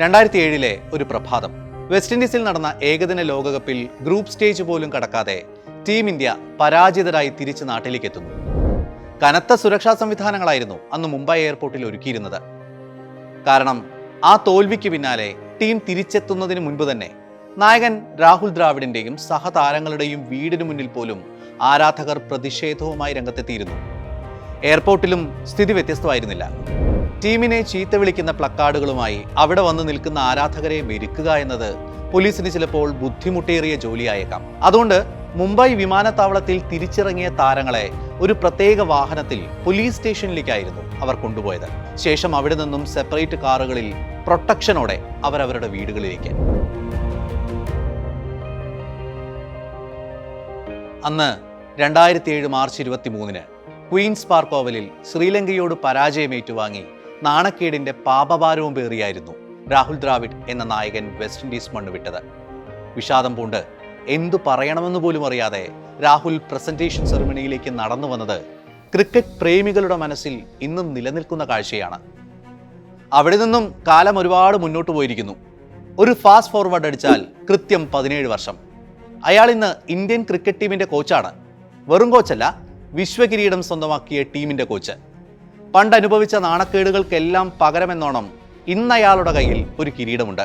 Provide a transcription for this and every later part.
രണ്ടായിരത്തി ഏഴിലെ ഒരു പ്രഭാതം. വെസ്റ്റ് ഇൻഡീസിൽ നടന്ന ഏകദിന ലോകകപ്പിൽ ഗ്രൂപ്പ് സ്റ്റേജ് പോലും കടക്കാതെ ടീം ഇന്ത്യ പരാജിതരായി തിരിച്ച് നാട്ടിലേക്ക് എത്തുന്നു കനത്ത സുരക്ഷാ സംവിധാനങ്ങളായിരുന്നു അന്ന് മുംബൈ എയർപോർട്ടിൽ ഒരുക്കിയിരുന്നത്. കാരണം ആ തോൽവിക്ക് പിന്നാലെ ടീം തിരിച്ചെത്തുന്നതിന് മുൻപ് തന്നെ നായകൻ രാഹുൽ ദ്രാവിഡിന്റെയും സഹതാരങ്ങളുടെയും വീടിന് മുന്നിൽ പോലും ആരാധകർ പ്രതിഷേധവുമായി രംഗത്തെത്തിയിരുന്നു. എയർപോർട്ടിലും സ്ഥിതി വ്യത്യസ്തമായിരുന്നില്ല. ടീമിനെ ചീത്ത വിളിക്കുന്ന പ്ലക്കാർഡുകളുമായി അവിടെ വന്ന് നിൽക്കുന്ന ആരാധകരെ മെരുക്കുക എന്നത് പോലീസിന് ചിലപ്പോൾ ബുദ്ധിമുട്ടേറിയ ജോലിയായേക്കാം. അതുകൊണ്ട് മുംബൈ വിമാനത്താവളത്തിൽ തിരിച്ചിറങ്ങിയ താരങ്ങളെ ഒരു പ്രത്യേക വാഹനത്തിൽ പോലീസ് സ്റ്റേഷനിലേക്കായിരുന്നു അവർ കൊണ്ടുപോയത്. ശേഷം അവിടെ നിന്നും സെപ്പറേറ്റ് കാറുകളിൽ പ്രൊട്ടക്ഷനോടെ അവരവരുടെ വീടുകളിലേക്ക്. അന്ന് രണ്ടായിരത്തി ഏഴ് മാർച്ച് ഇരുപത്തി മൂന്നിന് ക്വീൻസ് പാർക്ക് ഓവലിൽ ശ്രീലങ്കയോട് പരാജയം ഏറ്റുവാങ്ങി നാണക്കേടിന്റെ പാപഭാരവും പേറിയായിരുന്നു രാഹുൽ ദ്രാവിഡ് എന്ന നായകൻ വെസ്റ്റ് ഇൻഡീസ് മണ്ണ് വിട്ടത്. വിഷാദം പൂണ്ട് എന്തു പറയണമെന്ന് പോലും അറിയാതെ രാഹുൽ പ്രസന്റേഷൻ സെറിമണിയിലേക്ക് നടന്നു വന്നത് ക്രിക്കറ്റ് പ്രേമികളുടെ മനസ്സിൽ ഇന്നും നിലനിൽക്കുന്ന കാഴ്ചയാണ്. അവിടെ നിന്നും കാലം ഒരുപാട് മുന്നോട്ട് പോയിരിക്കുന്നു. ഒരു ഫാസ്റ്റ് ഫോർവേഡ് അടിച്ചാൽ കൃത്യം പതിനേഴ് വർഷം. അയാൾ ഇന്ന് ഇന്ത്യൻ ക്രിക്കറ്റ് ടീമിന്റെ കോച്ചാണ് വെറും കോച്ചല്ല വിശ്വകിരീടം സ്വന്തമാക്കിയ ടീമിന്റെ കോച്ച് പണ്ട് അനുഭവിച്ച നാണക്കേടുകൾക്കെല്ലാം പകരമെന്നോണം ഇന്ന് അയാളുടെ കയ്യിൽ ഒരു കിരീടമുണ്ട്.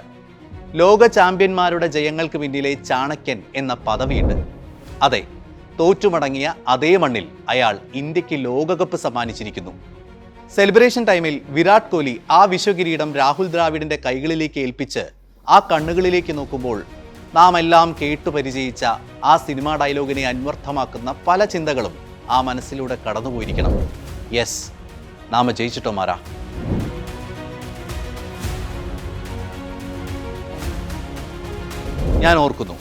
ലോക ചാമ്പ്യന്മാരുടെ ജയങ്ങൾക്ക് പിന്നിലെ ചാണക്യൻ എന്ന പദവിയുണ്ട്. അതെ തോറ്റുമടങ്ങിയ അതേ മണ്ണിൽ അയാൾ ഇന്ത്യയ്ക്ക് ലോകകപ്പ് സമ്മാനിച്ചിരിക്കുന്നു. സെലിബ്രേഷൻ ടൈമിൽ വിരാട് കോഹ്ലി ആ വിശ്വകിരീടം രാഹുൽ ദ്രാവിഡിന്റെ കൈകളിലേക്ക് ഏൽപ്പിച്ച് ആ കണ്ണുകളിലേക്ക് നോക്കുമ്പോൾ നാം എല്ലാം കേട്ടു പരിചയിച്ച ആ സിനിമാ ഡയലോഗിനെ അന്വർത്ഥമാക്കുന്ന പല ചിന്തകളും ആ മനസ്സിലൂടെ കടന്നുപോയിരിക്കണം. യെസ് നാമ ജയിച്ചിട്ടോ മാറാ. ഞാൻ ഓർക്കുന്നു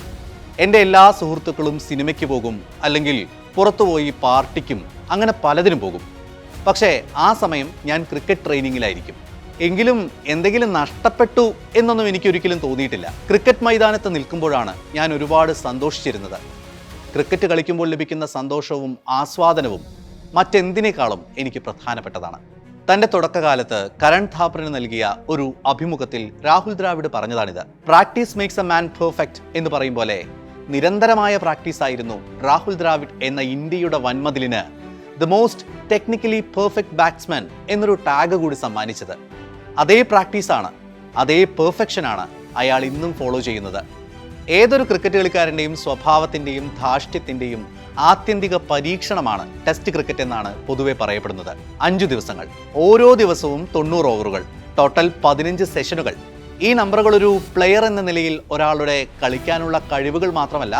എന്റെ എല്ലാ സുഹൃത്തുക്കളും സിനിമയ്ക്ക് പോകും അല്ലെങ്കിൽ പുറത്തുപോയി പാർട്ടിക്കും അങ്ങനെ പലതിനും പോകും. പക്ഷേ ആ സമയം ഞാൻ ക്രിക്കറ്റ് ട്രെയിനിങ്ങിലായിരിക്കും. എങ്കിലും എന്തെങ്കിലും നഷ്ടപ്പെട്ടു എന്നൊന്നും എനിക്കൊരിക്കലും തോന്നിയിട്ടില്ല. ക്രിക്കറ്റ് മൈതാനത്ത് നിൽക്കുമ്പോഴാണ് ഞാൻ ഒരുപാട് സന്തോഷിച്ചിരുന്നത്. ക്രിക്കറ്റ് കളിക്കുമ്പോൾ ലഭിക്കുന്ന സന്തോഷവും ആസ്വാദനവും മറ്റെന്തിനേക്കാളും എനിക്ക് പ്രധാനപ്പെട്ടതാണ്. തന്റെ തുടക്കകാലത്ത് കരൺ ഥാപ്പറിന് നൽകിയ ഒരു അഭിമുഖത്തിൽ Rahul Dravid പറഞ്ഞതാണിത്. Practice makes a man perfect എന്ന് പറയും പോലെ നിരന്തരമായ പ്രാക്ടീസ് ആയിരുന്നു രാഹുൽ ദ്രാവിഡ് എന്ന ഇന്ത്യയുടെ വൻമതിലിന് the most technically perfect batsman എന്നൊരു ടാഗ് കൂടി സമ്മാനിച്ചത്. അതേ പ്രാക്ടീസാണ് അതേ പെർഫെക്ഷനാണ് അയാൾ ഇന്നും ഫോളോ ചെയ്യുന്നത്. ഏതൊരു ക്രിക്കറ്റ് കളിക്കാരന്റെയും സ്വഭാവത്തിന്റെയും ധാർഷ്ട്യത്തിന്റെയും ആത്യന്തിക പരീക്ഷണമാണ് ടെസ്റ്റ് ക്രിക്കറ്റ് എന്നാണ് പൊതുവെ പറയപ്പെടുന്നത്. അഞ്ചു ദിവസങ്ങൾ ഓരോ ദിവസവും തൊണ്ണൂറ് ഓവറുകൾ ടോട്ടൽ പതിനഞ്ച് സെഷനുകൾ ഈ നമ്പറുകൾ ഒരു പ്ലെയർ എന്ന നിലയിൽ ഒരാളുടെ കളിക്കാനുള്ള കഴിവുകൾ മാത്രമല്ല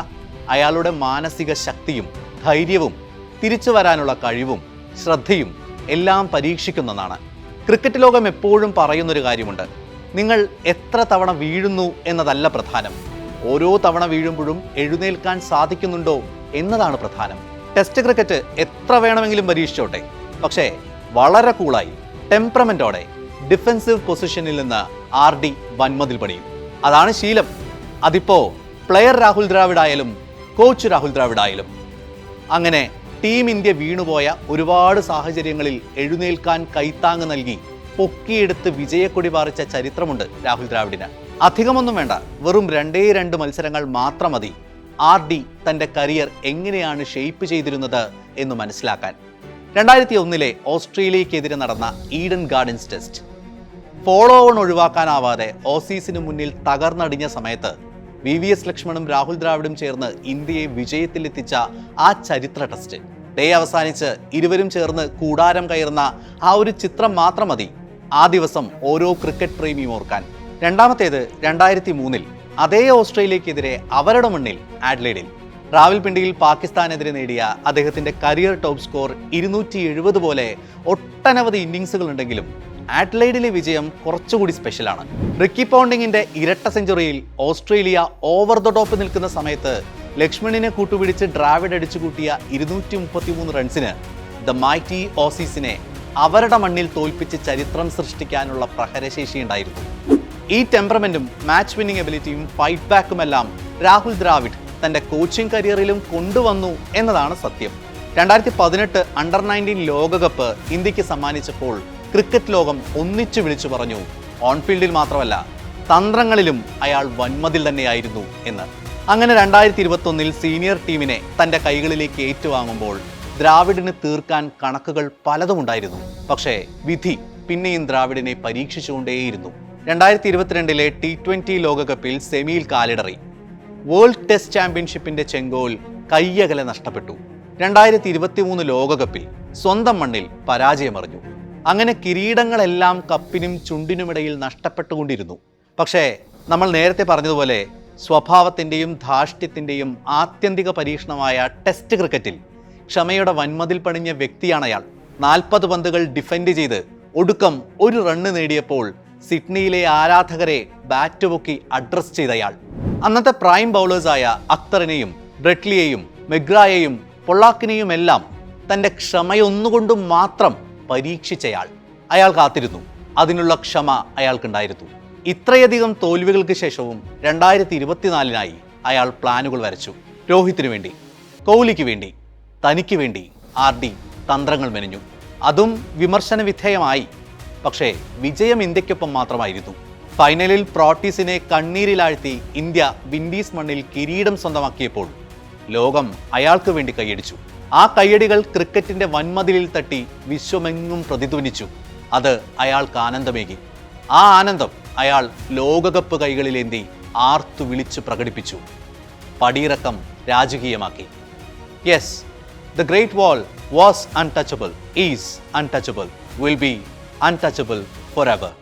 അയാളുടെ മാനസിക ശക്തിയും ധൈര്യവും തിരിച്ചു വരാനുള്ള കഴിവും ശ്രദ്ധയും എല്ലാം പരീക്ഷിക്കുന്നതാണ്. ക്രിക്കറ്റ് ലോകം എപ്പോഴും പറയുന്നൊരു കാര്യമുണ്ട് നിങ്ങൾ എത്ര തവണ വീഴുന്നു എന്നതല്ല പ്രധാനം. ഓരോ തവണ വീഴുമ്പോഴും എഴുന്നേൽക്കാൻ സാധിക്കുന്നുണ്ടോ എന്നതാണ് പ്രധാനം. ടെസ്റ്റ് ക്രിക്കറ്റ് എത്ര വേണമെങ്കിലും പരീക്ഷിച്ചോട്ടെ. പക്ഷേ വളരെ കൂളായി ടെമ്പറമെന്റോടെ ഡിഫൻസീവ് പൊസിഷനിൽ നിന്ന് ആർ ഡി വൻമതിൽ പണിയും. അതാണ് ശീലം. അതിപ്പോ പ്ലെയർ രാഹുൽ ദ്രാവിഡ് ആയാലും കോച്ച് രാഹുൽ ദ്രാവിഡ് ആയാലും അങ്ങനെ ടീം ഇന്ത്യ വീണുപോയ ഒരുപാട് സാഹചര്യങ്ങളിൽ എഴുന്നേൽക്കാൻ കൈത്താങ് നൽകി പൊക്കിയെടുത്ത് വിജയക്കൊടി പാറിച്ച ചരിത്രമുണ്ട് രാഹുൽ ദ്രാവിഡിന്. അധികമൊന്നും വേണ്ട. വെറും രണ്ടേ രണ്ട് മത്സരങ്ങൾ മാത്രം മതി. ആർ ഡി തന്റെ കരിയർ എങ്ങനെയാണ് ഷെയ്പ്പ് ചെയ്തിരുന്നത് എന്ന് മനസ്സിലാക്കാൻ. രണ്ടായിരത്തി ഒന്നിലെ ഓസ്ട്രേലിയക്കെതിരെ നടന്ന Eden Gardens test. Follow on ഒഴിവാക്കാനാവാതെ ഓസീസിന് മുന്നിൽ തകർന്നടിഞ്ഞ സമയത്ത് വി വി എസ് ലക്ഷ്മണും രാഹുൽ ദ്രാവിഡും ചേർന്ന് ഇന്ത്യയെ വിജയത്തിലെത്തിച്ച ആ ചരിത്ര ടെസ്റ്റ്. ഡേ അവസാനിച്ച് ഇരുവരും ചേർന്ന് കൂടാരം കയറുന്ന ആ ഒരു ചിത്രം മാത്രം മതി. ആ ദിവസം ഓരോ ക്രിക്കറ്റ് പ്രേമിയും ഓർക്കാൻ. രണ്ടാമത്തേത് രണ്ടായിരത്തി മൂന്നിൽ അതേ ഓസ്ട്രേലിയക്കെതിരെ അവരുടെ മണ്ണിൽ ആഡ്ലേഡിൽ റാവൽപിണ്ടിയിൽ പാകിസ്ഥാനെതിരെ നേടിയ അദ്ദേഹത്തിന്റെ കരിയർ ടോപ്പ് സ്കോർ ഇരുന്നൂറ്റി എഴുപത് പോലെ ഒട്ടനവധി ഇന്നിങ്സുകൾ ഉണ്ടെങ്കിലും ആഡ്ലൈഡിലെ വിജയം കുറച്ചുകൂടി സ്പെഷ്യലാണ്. റിക്കി പോണ്ടിങ്ങിന്റെ ഇരട്ട സെഞ്ചുറിയിൽ ഓസ്ട്രേലിയ ഓവർ ദ ടോപ്പ് നിൽക്കുന്ന സമയത്ത് ലക്ഷ്മണിനെ കൂട്ടുപിടിച്ച് ഡ്രാവിഡ് അടിച്ചു കൂട്ടിയ ഇരുന്നൂറ്റി മുപ്പത്തി മൂന്ന് റൺസിന് ദ മൈറ്റി ഓസീസിനെ അവരുടെ മണ്ണിൽ തോൽപ്പിച്ച് ചരിത്രം സൃഷ്ടിക്കാനുള്ള പ്രഹരശേഷി ഉണ്ടായിരുന്നു ഈ ടെമ്പറമെന്റും മാച്ച് വിന്നിംഗ് എബിലിറ്റിയും ഫൈറ്റ് ബാക്കുമെല്ലാം രാഹുൽ ദ്രാവിഡ് തന്റെ കോച്ചിങ് കരിയറിലും കൊണ്ടുവന്നു എന്നതാണ് സത്യം. രണ്ടായിരത്തി പതിനെട്ട് അണ്ടർ നയന്റീൻ ലോകകപ്പ് ഇന്ത്യയ്ക്ക് സമ്മാനിച്ചപ്പോൾ ക്രിക്കറ്റ് ലോകം ഒന്നിച്ചു വിളിച്ചു പറഞ്ഞു. ഓൺഫീൽഡിൽ മാത്രമല്ല തന്ത്രങ്ങളിലും അയാൾ വന്മതിൽ തന്നെയായിരുന്നു എന്ന്. അങ്ങനെ രണ്ടായിരത്തി ഇരുപത്തൊന്നിൽ സീനിയർ ടീമിനെ തന്റെ കൈകളിലേക്ക് ഏറ്റുവാങ്ങുമ്പോൾ ദ്രാവിഡിന് തീർക്കാൻ കണക്കുകൾ പലതുമുണ്ടായിരുന്നു പക്ഷേ വിധി പിന്നെയും ദ്രാവിഡിനെ പരീക്ഷിച്ചുകൊണ്ടേയിരുന്നു. രണ്ടായിരത്തി ഇരുപത്തിരണ്ടിലെ ടി ട്വന്റി ലോകകപ്പിൽ സെമിയിൽ കാലിടറി. വേൾഡ് ടെസ്റ്റ് ചാമ്പ്യൻഷിപ്പിന്റെ ചെങ്കോൽ കയ്യകലെ നഷ്ടപ്പെട്ടു. രണ്ടായിരത്തി ഇരുപത്തിമൂന്ന് ലോകകപ്പിൽ സ്വന്തം മണ്ണിൽ പരാജയമറിഞ്ഞു. അങ്ങനെ കിരീടങ്ങളെല്ലാം കപ്പിനും ചുണ്ടിനുമിടയിൽ നഷ്ടപ്പെട്ടുകൊണ്ടിരുന്നു. പക്ഷേ നമ്മൾ നേരത്തെ പറഞ്ഞതുപോലെ സ്വഭാവത്തിന്റെയും ധാർഷ്ട്യത്തിന്റെയും ആത്യന്തിക പരീക്ഷണമായ ടെസ്റ്റ് ക്രിക്കറ്റിൽ ക്ഷമയുടെ വന്മതിൽ പണിഞ്ഞ വ്യക്തിയാണ് അയാൾ. നാൽപ്പത് പന്തുകൾ ഡിഫെൻഡ് ചെയ്ത് ഒടുക്കം ഒരു റണ്ണ് നേടിയപ്പോൾ സിഡ്നിയിലെ ആരാധകരെ ബാറ്റ് പൊക്കി അഡ്രസ് ചെയ്തയാൾ. അന്നത്തെ പ്രൈം ബൗളേഴ്സായ അക്തറിനെയും ബ്രെഡ്ലിയെയും മെഗ്രായെയും പൊള്ളാക്കിനെയും എല്ലാം തന്റെ ക്ഷമയൊന്നുകൊണ്ടും മാത്രം പരീക്ഷിച്ചയാൾ. അയാൾ കാത്തിരുന്നു. അതിനുള്ള ക്ഷമ അയാൾക്കുണ്ടായിരുന്നു. ഇത്രയധികം തോൽവികൾക്ക് ശേഷവും രണ്ടായിരത്തി ഇരുപത്തിനാലിനായി അയാൾ പ്ലാനുകൾ വരച്ചു. രോഹിത്തിനു വേണ്ടി കോഹ്ലിക്ക് വേണ്ടി തനിക്ക് വേണ്ടി ആർ ഡി തന്ത്രങ്ങൾ മെനഞ്ഞു. അതും വിമർശന വിധേയമായി പക്ഷേ വിജയം ഇന്ത്യക്കൊപ്പം മാത്രമായിരുന്നു. ഫൈനലിൽ പ്രോട്ടീസിനെ കണ്ണീരിലാഴ്ത്തി ഇന്ത്യ വിൻഡീസ് മണ്ണിൽ കിരീടം സ്വന്തമാക്കിയപ്പോൾ ലോകം അയാൾക്ക് വേണ്ടി കൈയടിച്ചു. ആ കൈയടികൾ ക്രിക്കറ്റിന്റെ വൻമതിലിൽ തട്ടി വിശ്വമെങ്ങും പ്രതിധ്വനിച്ചു. അത് അയാൾക്ക് ആനന്ദമേകി. ആ ആനന്ദം അയാൾ ലോകകപ്പ് കൈകളിലേന്തി ആർത്തു വിളിച്ചു പ്രകടിപ്പിച്ചു. പടിയിറക്കം രാജകീയമാക്കി. Yes the great wall was untouchable is untouchable will be untouchable forever.